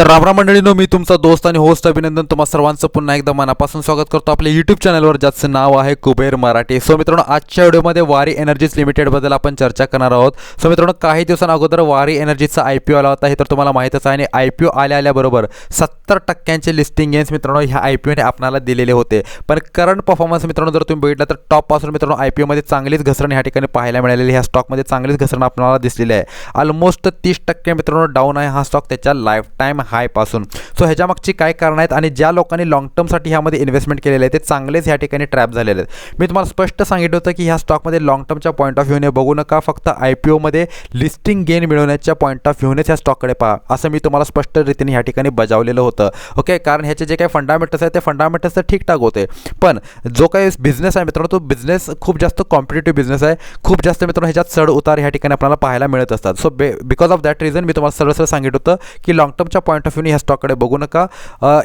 तर रामराम मंडळीनो मी तुमचा दोस्त आणि होस्ट अभिनंदन तुम्हा सर्वांचं पुन्हा एकदा मनापासून स्वागत करतो. आपल्या यूट्यूब चॅनलवर ज्याचं नाव आहे कुबेर मराठी. सो मित्रांनो आजच्या व्हिडिओमध्ये वारी एनर्जीज लिमिटेडबद्दल आपण चर्चा करणार आहोत. सो मित्रांनो काही दिवसांअगोदर वारी एनर्जीचा आय पी ओ आला होता. हे तर तुम्हाला माहीतच आहे आणि आय पी ओ आल्या आल्याबरोबर सत्तर टक्क्यांचे लिस्टिंग गेन्स मित्रांनो ह्या आय पी ओने आपल्याला दिलेले होते. पण करंट परफॉर्मन्स मित्रांनो जर तुम्ही बघितला तर टॉपपासून मित्रांनो आय पी ओमध्ये चांगलीच घसरण ह्या ठिकाणी पाहायला मिळालेली ह्या स्टॉकमध्ये चांगलीच घसरण आपल्याला दिसलेली आहे. ऑलमोस्ट तीस टक्के मित्रांनो डाऊन आहे हा स्टॉक त्याच्या लाईफ टाईम हायपासून सो ह्याच्यामागची काय कारणं आहेत? आणि ज्या लोकांनी लॉंग टर्मसाठी ह्यामध्ये इन्व्हेस्टमेंट केलेले आहे ते चांगलेच ह्या ठिकाणी ट्रॅप झालेले आहेत. मी तुम्हाला स्पष्ट सांगितलं होतं की ह्या स्टॉकमध्ये लॉंग टर्मच्या पॉईंट ऑफ व्ह्यूने बघू नका फक्त आय पी ओमध्ये लिस्टिंग गेन मिळवण्याच्या पॉईंट ऑफ व्ह्यूनेच ह्या स्टॉककडे पहा. असं मी तुम्हाला स्पष्ट रीतीने ह्या ठिकाणी बजावलेलं होतं. ओके कारण ह्याचे जे काही फंडामेंटल्स आहेत ते फंडामेंटल्स तर ठीकठाक होते. पण जो काही बिझनेस आहे मित्रांनो तो बिझनेस खूप जास्त कॉम्पिटेटिव्ह बिझनेस आहे. खूप जास्त मित्रांनो ह्याच्यात चढ उतार ह्या ठिकाणी आपल्याला पाहायला मिळत असतात. So be because of that reason मी तुम्हाला सरळ सरळ सांगितलं होतं की लॉंग टर्मच्या पॉईंट ऑफ व्ह्यूने ह्या स्टॉककडे बघू नका.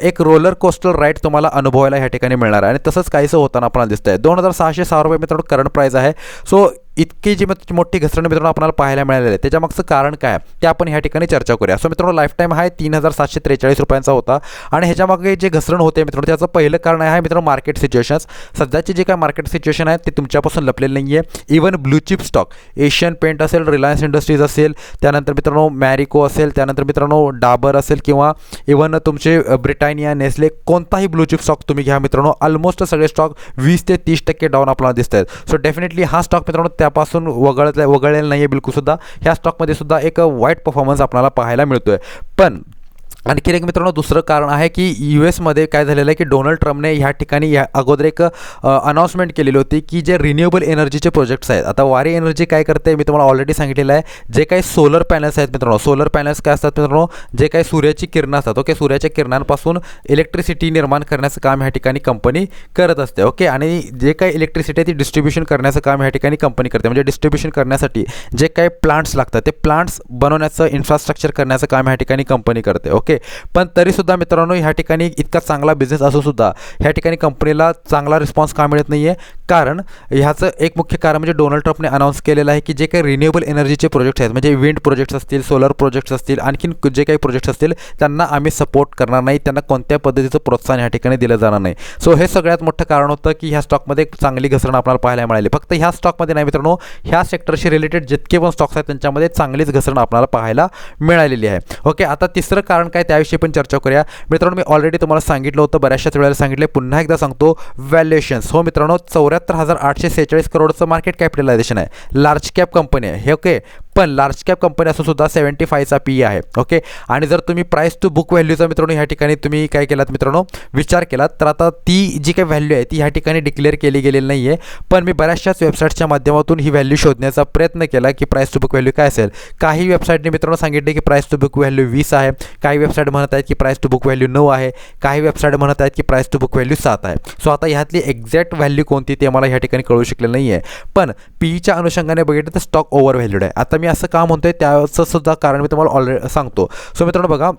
एक रोलर कोस्टल राईड तुम्हाला अनुभवायला ह्या ठिकाणी मिळणार आहे. आणि तसंच काहीसं होताना आपल्याला आहे दोन हजार सहाशे सहा रुपये मित्रांनो करंट प्राईस आहे. सो इतकी जी मत- मोठी घसरण मित्रांनो आपल्याला पाहायला मिळालेली आहे. त्याच्यामागचं कारण काय ते आपण ह्या ठिकाणी चर्चा करूया. सो मित्रांनो लाईफ टाईम आहे तीन हजार सातशे त्रेचाळीस रुपयांचा होता. आणि ह्याच्यामागे जे घसरण होते मित्रांनो त्याचं पहिलं कारण आहे मित्रांनो मार्केट सिच्युएशन्स सध्याचे जे काय मार्केट सिच्युएशन आहे ते तुमच्यापासून लपलेलं नाही आहे even blue chip stock Asian Paint असेल रिलायन्स इंडस्ट्रीज असेल त्यानंतर मित्रांनो मॅरिको असेल त्यानंतर मित्रांनो डाबर असेल किंवा इवन तुमचे ब्रिटानिया नेस्ले कोणताही ब्लू चिप स्टॉक तुम्ही घ्या मित्रांनो ऑलमोस्ट सगळे स्टॉक वीस ते तीस टक्के डाऊन आपल्याला दिसत आहेत सो डेफिनेटली हा स्टॉक मित्रांनो त्यापासून वगळत वगळलेलं नाही आहे बिलकुलसुद्धा ह्या स्टॉकमध्ये सुद्धा एक वाईट परफॉर्मन्स आपल्याला पाहायला मिळतो आहे पण आणखीन एक मित्रांनो दुसरं कारण आहे की यू एसमध्ये काय झालेलं आहे की डोनाल्ड ट्रम्पने ह्या ठिकाणी या अगोदर एक अनाऊन्समेंट केलेली होती की जे रिन्युएबल एनर्जीचे प्रोजेक्ट्स आहेत. आता वारी एनर्जी काय करते मी तुम्हाला ऑलरेडी सांगितलेलं आहे. जे काही सोलर पॅनल्स आहेत मित्रांनो सोलर पॅनल्स काय असतात मित्रांनो? जे काही सूर्याची किरणं असतात ओके सूर्याच्या किरणांपासून इलेक्ट्रिसिटी निर्माण करण्याचं काम ह्या ठिकाणी कंपनी करत असते ओके आणि जे काही इलेक्ट्रिसिटी आहे ती डिस्ट्रीब्युशन करण्याचं काम ह्या ठिकाणी कंपनी करते. म्हणजे डिस्ट्रीब्युशन करण्यासाठी जे काही प्लांट्स लागतात ते प्लांट्स बनवण्याचं इन्फ्रास्ट्रक्चर करण्याचं काम ह्या ठिकाणी कंपनी करते ओके पण तरीसुद्धा मित्रांनो ह्या ठिकाणी इतका चांगला बिझनेस असूनसुद्धा ह्या ठिकाणी कंपनीला चांगला रिस्पॉन्स का मिळत नाही आहे कारण ह्याचं एक मुख्य कारण म्हणजे डोनाल्ड ट्रम्पने अनाऊन्स केलेलं आहे की जे काही रिन्युएबल एनर्जीचे प्रोजेक्ट्स आहेत म्हणजे विंड प्रोजेक्ट्स असतील सोलर प्रोजेक्ट्स असतील आणखीन जे काही प्रोजेक्ट्स असतील त्यांना आम्ही सपोर्ट करणार नाही त्यांना कोणत्या पद्धतीचं प्रोत्साहन ह्या ठिकाणी दिलं जाणार नाही. सो हे सगळ्यात मोठं कारण होतं की ह्या स्टॉकमध्ये एक चांगली घसरण आपल्याला पाहायला मिळाली. फक्त ह्या स्टॉकमध्ये नाही मित्रांनो ह्या सेक्टरशी रिलेटेड जितके पण स्टॉक्स आहेत त्यांच्यामध्ये चांगलीच घसरण आपल्याला पाहायला मिळालेली आहे. ओके आता तिसरं कारण काय त्याविषयी पण चर्चा करूया. मित्रांनो मी ऑलरेडी तुम्हाला सांगितलं होतं बऱ्याचशाच वेळेला सांगितले पुन्हा एकदा सांगतो व्हॅल्युएशन्स हो मित्रांनो चौऱ्याहत्तर हजार आठशे सेहेचाळीस करोडचं मार्केट कॅपिटलायझेशन आहे. लार्ज कॅप कंपनी आहे. हे ओके पण लार्ज कॅप कंपनी असून सुद्धा सेव्हन्टी फायचा पी आहे ओके आणि जर तुम्ही प्राईस टू बुक व्हॅल्यूचा मित्रांनो ह्या ठिकाणी तुम्ही काय केलात मित्रांनो? विचार केलात. तर आता ती जी काही व्हॅल्यू आहे ती ह्या ठिकाणी डिक्लेअर केली गेलेली नाही आहे पण मी बऱ्याचशाच वेबसाईटच्या माध्यमातून ही व्हॅल्यू शोधण्याचा प्रयत्न केला की प्राईस टू बुक व्हॅल्यू काय असेल. काही वेबसाईटने मित्रांनो सांगितले की प्राईस टू बुक व्हॅल्यू वीस आहे. काही वेबसाईट म्हणत आहेत की प्राईस टू बुक व्हॅल्यू नऊ आहे. काही वेबसाईट म्हणत आहेत की प्राईस टू बुक व्हॅल्यू सात आहे. सो आता ह्यातली एक्झॅक्ट व्हॅल्यू कोणती ते मला ह्या ठिकाणी कळू शकले नाही आहे पण पीईच्या अनुषंगाने बघितलं तर स्टॉक ओव्हर व्हॅल्यूड आहे. आता मी असं का म्हणतोय त्याचं सुद्धा कारण मी तुम्हाला ऑलरेडी सांगतो. सो मित्रांनो बघा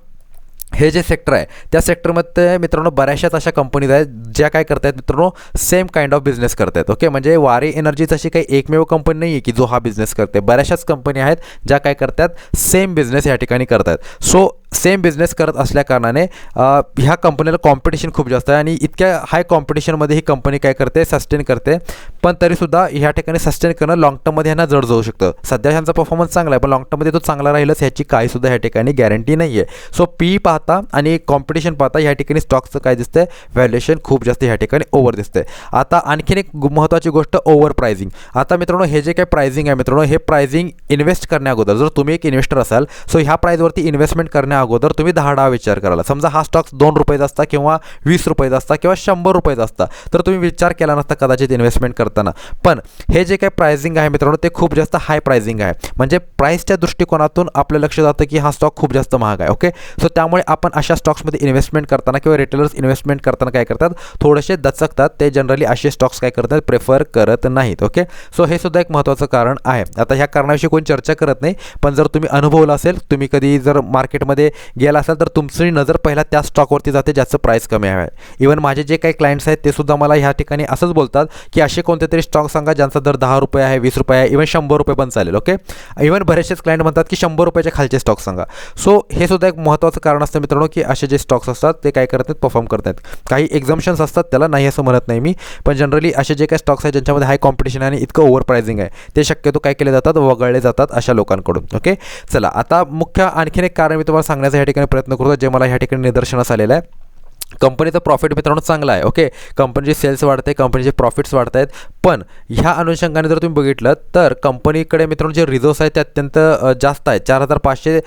हे जे सेक्टर आहे त्या सेक्टरमध्ये मित्रांनो बऱ्याचशाच अशा कंपनीज आहेत ज्या काय करतायत मित्रांनो सेम काइंड ऑफ बिझनेस करतायत ओके म्हणजे वारी एनर्जीच अशी काही एकमेव कंपनी नाही आहे की जो हा बिझनेस करते बऱ्याचशाच कंपनी आहेत ज्या काय करतात सेम बिझनेस या ठिकाणी करतात सो सेम बिझनेस करत असल्या कारणाने ह्या कंपनीला कॉम्पिटिशन खूप जास्त आहे आणि इतक्या हाय कॉम्पिटिशनमध्ये ही कंपनी काय करते सस्टेन करते पण तरीसुद्धा ह्या ठिकाणी सस्टेन करणं लाँग टर्ममध्ये ह्यांना जड जाऊ शकतं. सध्या ह्यांचा परफॉर्मन्स चांगला आहे पण लाँग टर्ममध्ये तो चांगला राहीलच ह्याची काहीसुद्धा ह्या ठिकाणी गॅरंटी नाही आहे सो पी पाहता आणि कॉम्पिटिशन पाहता ह्या ठिकाणी स्टॉकचं काय दिसतंय? व्हॅल्युएशन खूप जास्त ह्या ठिकाणी ओव्हर दिसतंय. आता आणखीन एक महत्त्वाची गोष्ट ओव्हर प्रायझिंग आता मित्रांनो हे जे काही प्रायझिंग आहे मित्रांनो हे प्रायझिंग इन्व्हेस्ट करण्याअगोदर जर तुम्ही एक इन्व्हेस्टर असाल सो ह्या प्राईजवरती इन्व्हेस्टमेंट करण्याअगोदर तुम्ही दहा दहा विचार करायला समजा हा स्टॉक दोन रुपयाचा असता किंवा वीस रुपयाचा असता किंवा शंभर रुपयाचा असता तर तुम्ही विचार केला नसता कदाचित इन्व्हेस्टमेंट करताना. पण हे जे काही प्रायझिंग आहे मित्रांनो ते खूप जास्त हाय प्रायझिंग आहे. म्हणजे प्राईसच्या दृष्टिकोनातून आपलं लक्ष जातं की हा स्टॉक खूप जास्त महाग आहे ओके सो त्यामुळे आपण अशा स्टॉक्समध्ये इन्व्हेस्टमेंट करताना किंवा रिटेलर्स इन्व्हेस्टमेंट करताना काय करतात? थोडेसे दचकतात. ते जनरली असे स्टॉक्स काय करतात? प्रेफर करत नाहीत ओके सो हे सुद्धा एक महत्त्वाचं कारण आहे. आता ह्या कारणाविषयी कोण चर्चा करत नाही पण जर तुम्ही अनुभवलं असेल तुम्ही कधी जर मार्केटमध्ये गेला असाल तर तुमची नजर पहिला त्या स्टॉकवरती जाते ज्याचं प्राईस कमी आहे. इवन माझे जे काही क्लायंट्स आहेत ते सुद्धा मला ह्या ठिकाणी असंच बोलतात की असे कोणते तरी स्टॉक सांगा ज्यांचा दर दहा रुपये आहे वीस रुपये आहे इवन शंभर रुपये पण चालेल ओके इवन बरेचसेच क्लायंट म्हणतात की शंभर रुपयाच्या खालचे स्टॉक सांगा. सो हे सुद्धा एक महत्त्वाचं कारण असतं. असतं मित्रांनो की असे जे स्टॉक्स असतात ते काय करतात परफॉर्म करतात काही एक्झाम्शन्स असतात त्याला नाही असं म्हणत नाही मी. पण जनरली असे जे काही स्टॉक्स आहेत ज्यांच्यामध्ये हाय कॉम्पिटिशन आहे आणि इतकं ओव्हर प्रायझिंग आहे ते शक्यतो काय केले जातात? वगळले जातात अशा लोकांकडून. ओके चला आता मुख्य आणखीन एक कारण मी तुम्हाला सांगण्याचा या ठिकाणी प्रयत्न करतो जे मला ह्या ठिकाणी निदर्शनास आलेलं आहे. कंपनीचा प्रॉफिट मित्रांनो चांगला आहे ओके कंपनीचे सेल्स वाढते कंपनीचे प्रॉफिट्स वाढत आहेत पण ह्या अनुषंगाने जर तुम्ही बघितलं तर कंपनीकडे मित्रांनो जे रिझर्व्स आहेत ते अत्यंत जास्त आहेत. चार हजार पाचशे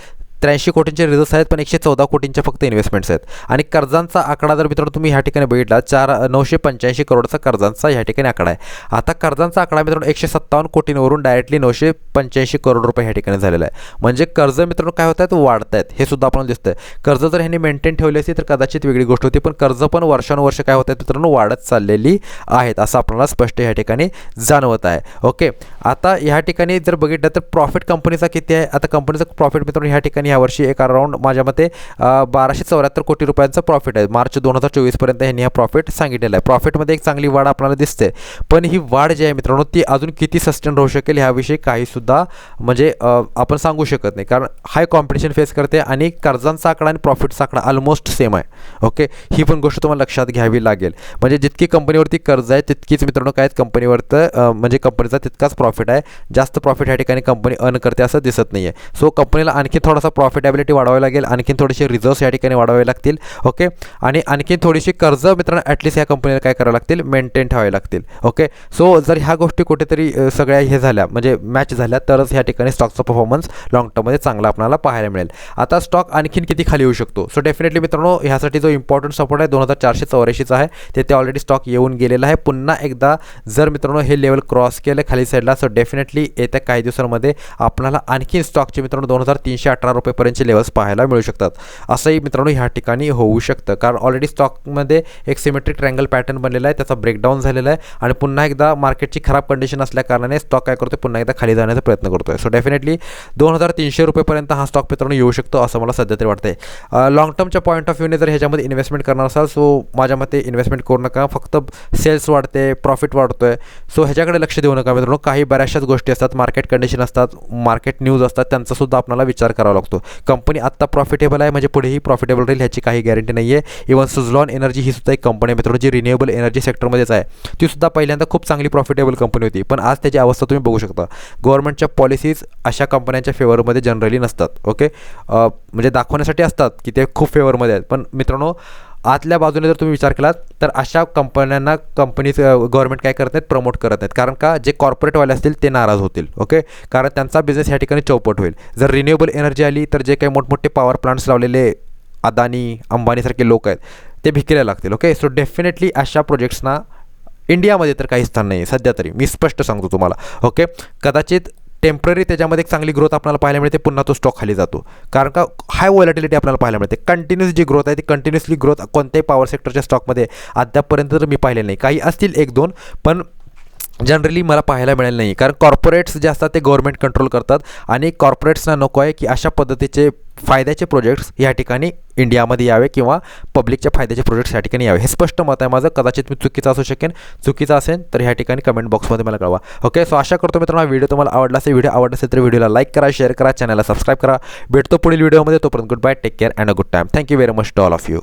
त्र्याऐंशी कोटींचे रिझर्व्स आहेत पण एकशे चौदा कोटींच्या फक्त इन्व्हेस्टमेंट्स आहेत. आणि कर्जांचा आकडा जर मित्रांनो तुम्ही ह्या ठिकाणी बघितला चार नऊशे पंच्याऐंशी करोडचा कर्जांचा ह्या ठिकाणी आकडा आहे. आता कर्जांचा आकडा मित्रांनो एकशे सत्तावन्न कोटींवरून डायरेक्टली नऊशे पंच्याऐंशी करोड रुपये ह्या ठिकाणी झालेला आहे. म्हणजे कर्ज मित्रांनो काय होत आहेत? वाढत आहेत हे सुद्धा आपल्याला दिसतंय. कर्ज जर ह्यांनी मेंटेन ठेवली असती तर कदाचित वेगळी गोष्ट होती पण कर्ज पण वर्षानुवर्ष काय होत आहेत मित्रांनो? वाढत चाललेली आहेत असं आपल्याला स्पष्ट ह्या ठिकाणी जाणवत आहे. ओके? आता ह्या ठिकाणी जर बघितलं तर प्रॉफिट कंपनीचा किती आहे? आता कंपनीचा प्रॉफिट मित्रांनो ह्या ठिकाणी यावर्षी एक अराउंड माझ्या मते बाराशे चौऱ्याहत्तर कोटी रुपयांचा प्रॉफिट आहे. मार्च दोन हजार चोवीसपर्यंत ह्यांनी हा प्रॉफिट सांगितलेला आहे. प्रॉफिटमध्ये एक चांगली वाढ आपल्याला दिसते. पण ही वाढ जी आहे मित्रांनो ती अजून किती सस्टेन राहू शकेल ह्याविषयी काहीसुद्धा म्हणजे आपण सांगू शकत नाही. कारण हाय कॉम्पिटिशन फेस करते आणि कर्जांचा आकडा आणि प्रॉफिटचा आकडा ऑलमोस्ट सेम आहे. ओके ही पण गोष्ट तुम्हाला लक्षात घ्यावी लागेल. म्हणजे जितकी कंपनीवरती कर्ज आहे तितकीच मित्रांनो काय कंपनीवरचं म्हणजे कंपनीचा तितकाच प्रॉफिट आहे. जास्त प्रॉफिट ह्या ठिकाणी कंपनी अर्न करते असं दिसत नाही आहे सो कंपनीला आणखी थोडासा प्रॉफिटेबिलिटी वाढवावी लागेल. आणखीन थोडेसे रिझर्व्स या ठिकाणी वाढवावे लागतील. ओके आणि आणखीन थोडीशी कर्ज मित्रांनो ॲटलिस्ट या कंपनीला काय करावं लागतील? मेंटेन ठेवावे लागतील. ओके सो जर ह्या गोष्टी कुठेतरी सगळ्या हे झाल्या म्हणजे मॅच झाल्या तरच ह्या ठिकाणी स्टॉकचा परफॉर्मन्स लॉंग टर्ममध्ये चांगला आपल्याला पाहायला मिळेल. आता स्टॉक आणखीन किती खाली येऊ शकतो? सो डेफिनेटली मित्रांनो ह्यासाठी जो इम्पॉर्टंट सपोर्ट आहे दोन हजार चारशे चौऱ्याऐंशीचा आहे. तेथे ऑलरेडी स्टॉक येऊन गेलेला आहे. पुन्हा एकदा जर मित्रांनो हे लेवल क्रॉस केलं खाली साईडला सो डेफिनेटली येत्या काही दिवसांमध्ये आपल्याला आणखीन स्टॉकचे मित्रांनो दोन हजार तीनशे अठरा रुपये रुपयेपर्यंतचे लेवल्स पाहायला मिळू शकतात. असंही मित्रांनो ह्या ठिकाणी होऊ शकतं. कारण ऑलरेडी स्टॉकमध्ये एक सिमेट्रिक ट्रँगल पॅटर्न बनलेला आहे. त्याचा ब्रेकडाऊन झालेला आहे. आणि पुन्हा एकदा मार्केटची खराब कंडिशन असल्याकारणाने स्टॉक काय करतो पुन्हा एकदा खाली जाण्याचा प्रयत्न करतोय. सो डेफिनेटली दोन हजार तीनशे रुपयेपर्यंत हा स्टॉक मित्रांनो येऊ शकतो असं मला सध्या तरी वाटतंय. लॉंग टर्मच्या पॉईंट ऑफ व्ह्यूने जर ह्याच्यामध्ये इन्व्हेस्टमेंट करणार असाल सो माझ्या मते इन्व्हेस्टमेंट करू नका. फक्त सेल्स वाढते प्रॉफिट वाढतो आहे सो ह्याच्याकडे लक्ष देऊ नका मित्रांनो. काही बऱ्याचशाच गोष्टी असतात. मार्केट कंडिशन असतात मार्केट न्यूज असतात. त्यांचासुद्धा आपल्याला विचार करावा लागतो. कंपनी आत्ता प्रॉफिटेबल आहे म्हणजे पुढेही प्रॉफिटेबल राहील ह्याची काही गॅरंटी नाही आहे इव्हन सुझलॉन एनर्जी ही सुद्धा एक कंपनी आहे मित्रांनो जी रिन्युएबल एनर्जी सेक्टरमध्येच आहे. ती सुद्धा पहिल्यांदा खूप चांगली प्रॉफिटेबल कंपनी होती. पण आज त्याची अवस्था तुम्ही बघू शकता. गव्हर्नमेंटच्या पॉलिसीज अशा कंपन्यांच्या फेवरमध्ये जनरली नसतात ओके म्हणजे दाखवण्यासाठी असतात की ते खूप फेवरमध्ये आहेत. पण मित्रांनो आतल्या बाजूने जर तुम्ही विचार केलात तर अशा कंपन्यांना कंपनीज गव्हर्नमेंट काय करत नाहीत? प्रमोट करत नाहीत. कारण का? जे कॉर्पोरेटवाले असतील ते नाराज होतील ओके कारण त्यांचा बिझनेस ह्या ठिकाणी चौपट होईल. जर रिन्युएबल एनर्जी आली तर जे काही मोठमोठे पॉवर प्लांट्स लावलेले अदानी अंबानीसारखे लोक आहेत ते भिकेला लागतील ओके सो डेफिनेटली अशा प्रोजेक्ट्सना इंडियामध्ये तर काही स्थान नाही आहे सध्या तरी. मी स्पष्ट सांगतो तुम्हाला ओके कदाचित टेंपररी त्याच्यामध्ये एक चांगली ग्रोथ आपल्याला पाहायला मिळते पुन्हा तो स्टॉक खाली जातो. कारण का हाय वॉलिटिलिटी आपल्याला पाहायला मिळते. कंटिन्युअस जी ग्रोथ आहे ती कंटिन्युअसली ग्रोथ कोणत्याही पॉवर सेक्टरच्या स्टॉकमध्ये अद्यापपर्यंत तर मी पाहिलेलं नाही. काही असतील एक दोन पण जनरली मला पाहायला मिळेल नाही. कारण कॉर्पोरेट्स जे असतात ते गव्हर्नमेंट कंट्रोल करतात. आणि कॉर्पोरेट्सना नको आहे की अशा पद्धतीचे फायद्याचे प्रोजेक्ट्स या ठिकाणी इंडियामध्ये यावे किंवा पब्लिकच्या फायद्याचे प्रोजेक्ट्स या ठिकाणी यावे. हे स्पष्ट मत आहे माझं. कदाचित मी चुकीचं असू शकेन. चुकीचं असेल तर ह्या ठिकाणी कमेंट बॉक्समध्ये मला कळवा. ओके सो आशा करतो मित्रांनो व्हिडिओ तुम्हाला आवडला असेल. व्हिडिओ आवडला असेल तर व्हिडिओला लाईक करा शेअर करा चॅनलला सबस्क्राईब करा. भेटतो पुढील व्हिडिओमध्ये तोपर्यंत good bye take care and a good time thank you very much to all of you